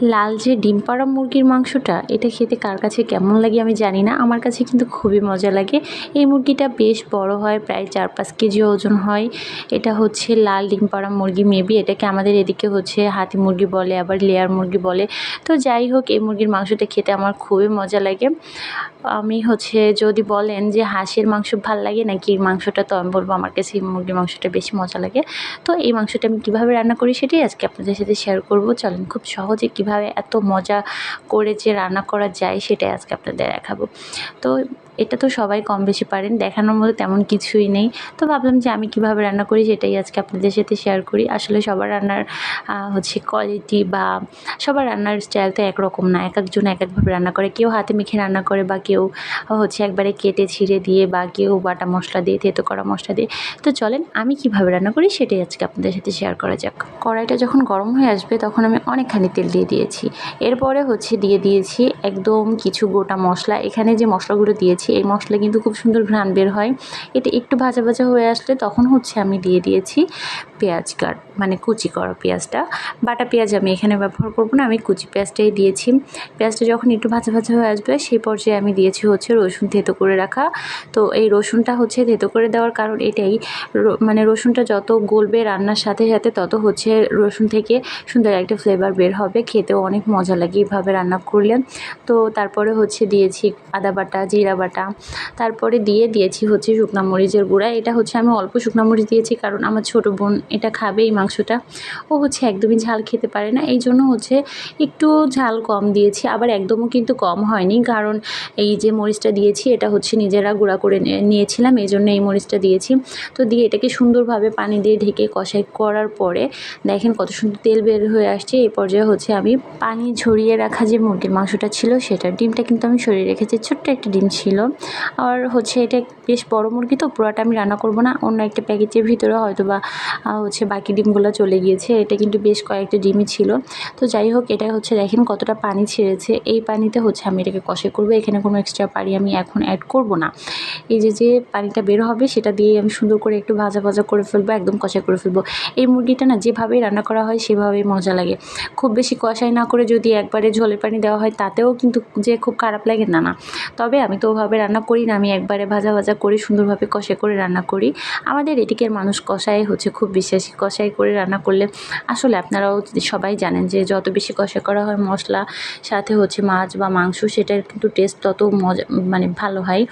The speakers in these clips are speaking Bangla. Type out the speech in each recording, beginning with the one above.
লাল যে ডিম পাড়া মুরগির মাংসটা, এটা খেতে কার কাছে কেমন লাগে আমি জানি না। আমার কাছে কিন্তু খুবই মজা লাগে। এই মুরগিটা বেশ বড় হয়, প্রায় চার পাঁচ কেজি ওজন হয়। এটা হচ্ছে লাল ডিম পাড়া মুরগি মেবি এটাকে আমাদের এদিকে হচ্ছে হাতি মুরগি বলে, আবার লেয়ার মুরগি বলে। তো যাই হোক, এই মুরগির মাংসটা খেতে আমার খুবই মজা লাগে। আমি হচ্ছে যদি বলেন যে হাঁসের মাংস ভালো লাগে নাকি মাংসটা, তো আমি বলব আমার কাছে মুরগির মাংসটা বেশি মজা লাগে। তো এই মাংসটা আমি কীভাবে রান্না করি সেটাই আজকে আপনাদের সাথে শেয়ার করব। চলেন খুব সহজে কীভাবে এত মজা করে যে রান্না করা যায় সেটাই আজকে আপনাদের দেখাবো। তো এটা তো সবাই কম বেশি পারেন, দেখানোর মতো তেমন কিছুই নেই। তো ভাবলাম যে আমি কীভাবে রান্না করি সেটাই আজকে আপনাদের সাথে শেয়ার করি। আসলে সবার রান্নার হচ্ছে কোয়ালিটি বা সবার রান্নার স্টাইল তো একরকম না। এক একজন এক একভাবে রান্না করে। কেউ হাতে মেখে রান্না করে বা কেউ হচ্ছে একবারে কেটে ছিঁড়ে দিয়ে বা কেউ বাটা মশলা দিয়ে, থেতো করা মশলা দিয়ে। তো চলেন আমি কীভাবে রান্না করি সেটাই আজকে আপনাদের সাথে শেয়ার করা যাক। কড়াইটা যখন গরম হয়ে আসবে তখন আমি অনেকখানি তেল দিয়ে দিয়েছি। এরপরে হচ্ছে দিয়ে দিয়েছি একদম কিছু গোটা মশলা। এখানে যে মশলাগুলো দিয়েছি এই মশলা কিন্তু খুব সুন্দর ঘ্রাণ বের হয়। এটা একটু ভাজা ভাজা হয়ে আসলে তখন হচ্ছে আমি দিয়ে দিয়েছি পেঁয়াজ কাট মানে কুচি করা পেঁয়াজটা। বাটা পেঁয়াজ আমি এখানে ব্যবহার করব না, আমি কুচি পেঁয়াজটাই দিয়েছি। পেঁয়াজটা যখন একটু ভাজা ভাজা হয়ে আসবে, সেই পর্যায়ে আমি দিয়েছি হচ্ছে রসুন থেতো করে রাখা। তো এই রসুনটা হচ্ছে থেতো করে দেওয়ার কারণ এটাই মানে রসুনটা যত গলবে রান্নার সাথে সাথে তত হচ্ছে রসুন থেকে সুন্দর একটা ফ্লেভার বের হবে। খেতেও অনেক মজা লাগে এইভাবে রান্না করলে। তো তারপরে হচ্ছে দিয়েছি আদা বাটা, জিরা বাটা তারপরে দিয়ে দিয়েছি হচ্ছে শুকনো মরিচের গুঁড়া। এটা হচ্ছে আমি অল্প শুকনো মরিচ দিয়েছি কারণ আমার ছোটো বোন এটা খাবে এই মাংসটা। ও হচ্ছে একদমই ঝাল খেতে পারে না। এই জন্য হচ্ছে একটু ঝাল কম দিয়েছি। আবার একদমও কিন্তু কম হয়নি কারণ এই যে মরিচটা দিয়েছি, এটা হচ্ছে নিজেরা গুঁড়া করে নিয়ে- নিয়েছিলাম, এই জন্য এই মরিচটা দিয়েছি। তো দিয়ে এটাকে সুন্দরভাবে পানি দিয়ে ঢেকে কষাই করার পরে দেখেন কত সুন্দর তেল বের হয়ে আসছে। এই পর্যায়ে হচ্ছে আমি পানি ঝরিয়ে রাখা যে মুরগির মাংসটা ছিল সেটা ডিমটা কিন্তু আমি সরিয়ে রেখেছি। ছোট্ট একটা ডিম ছিল। আর হচ্ছে এটা বেশ বড় মুরগি তো, পুরোটা আমি রান্না করব না। অন্য একটা প্যাকেজের ভিতরে হয়তো বা হচ্ছে বাকি ডিমগুলো চলে গিয়েছে। এটা কিন্তু বেশ কয়েকটা ডিমই ছিল। তো যাই হোক, এটা হচ্ছে দেখেন কতটা পানি ছেড়েছে। এই পানিতে হচ্ছে আমি এটাকে কষে করব। এখানে কোনো এক্সট্রা পানি আমি এখন অ্যাড করব না। এই যে যে পানিটা বের হবে, সেটা দিয়ে আমি সুন্দর করে একটু ভাজা ভাজা করে ফেলব, একদম কষা করে ফেলব। এই মুরগিটা না, যেভাবেই রান্না করা হয়, সেভাবেই মজা লাগে। খুব বেশি কষাই না করে যদি একবারে ঝোলের পানি দেওয়া হয়, তাতেও কিন্তু যে খুব খারাপ লাগে, না না। তবে আমি তো ওভাবে রান্না করি না, আমি একবারে ভাজা ভাজা করে সুন্দরভাবে কষে করে রান্না করি। আমাদের এদিকের মানুষ কষাই হচ্ছে খুব বিশ্বাসী কষাই করে রান্না করলে আসলে আপনারাও সবাই জানেন যে যত বেশি কষা করা হয় মশলা, সাথে হচ্ছে মাছ বা মাংস, সেটার কিন্তু টেস্ট তত মজা মানে ভালো হয়।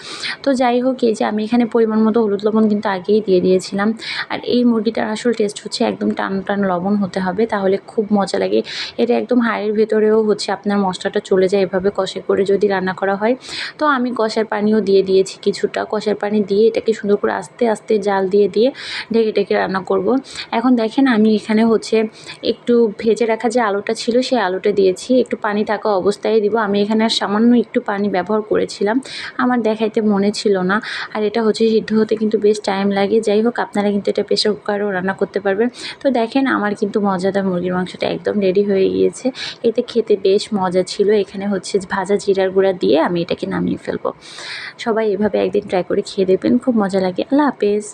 তো যাই হোক, এই যে আমি এখানে পরিমাণ মতো হলুদ লবণ কিন্তু আগেই দিয়ে দিয়েছিলাম। আর এই মুরগিটার আসল টেস্ট হচ্ছে একদম টান টান লবণ হতে হবে, তাহলে খুব মজা লাগে। এটা একদম হাড়ের ভেতরেও হচ্ছে আপনার মশলাটা চলে যায় এভাবে কষে করে যদি রান্না করা হয়। তো আমি কষার পানিও দিয়ে দিয়েছি কিছুটা। কষার পানি দিয়ে এটাকে সুন্দর করে আস্তে আস্তে জাল দিয়ে দিয়ে ঢেকে ঢেকে রান্না করব। এখন দেখেন আমি এখানে হচ্ছে একটু ভেজে রাখা যে আলুটা ছিল সেই আলুটা দিয়েছি। একটু পানি থাকা অবস্থায় দিব। আমি এখানে আর সামান্য একটু পানি ব্যবহার করেছিলাম। আমার দেখাইতে মনে ছিল না। আর এটা হচ্ছে সিদ্ধ হতে কিন্তু বেশ টাইম লাগে। যাই হোক, আপনারা কিন্তু এটা প্রেশার কুকারেও রান্না করতে পারবেন। তো দেখেন আমার কিন্তু মজাদার মুরগির মাংসটা একদম রেডি হয়ে গিয়েছে। এতে খেতে বেশ মজা ছিল। এখানে হচ্ছে ভাজা জিরার গুঁড়া দিয়ে আমি এটাকে নামিয়ে ফেলব। সবাই এভাবে একদিন ট্রাই করে খেয়ে দেখবেন খুব মজা লাগে। আল্লাহ হাফেজ।